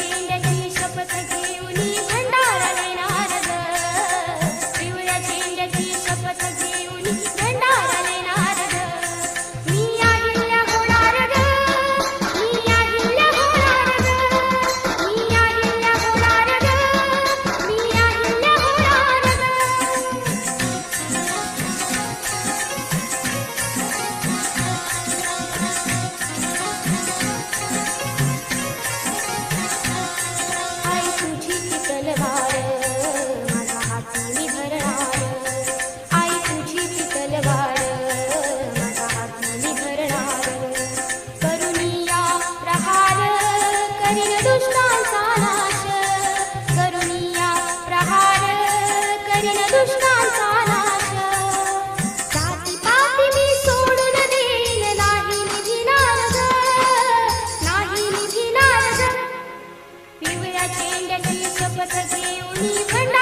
नींद शपथ पिवळ्या तेंडली शपथ घेऊन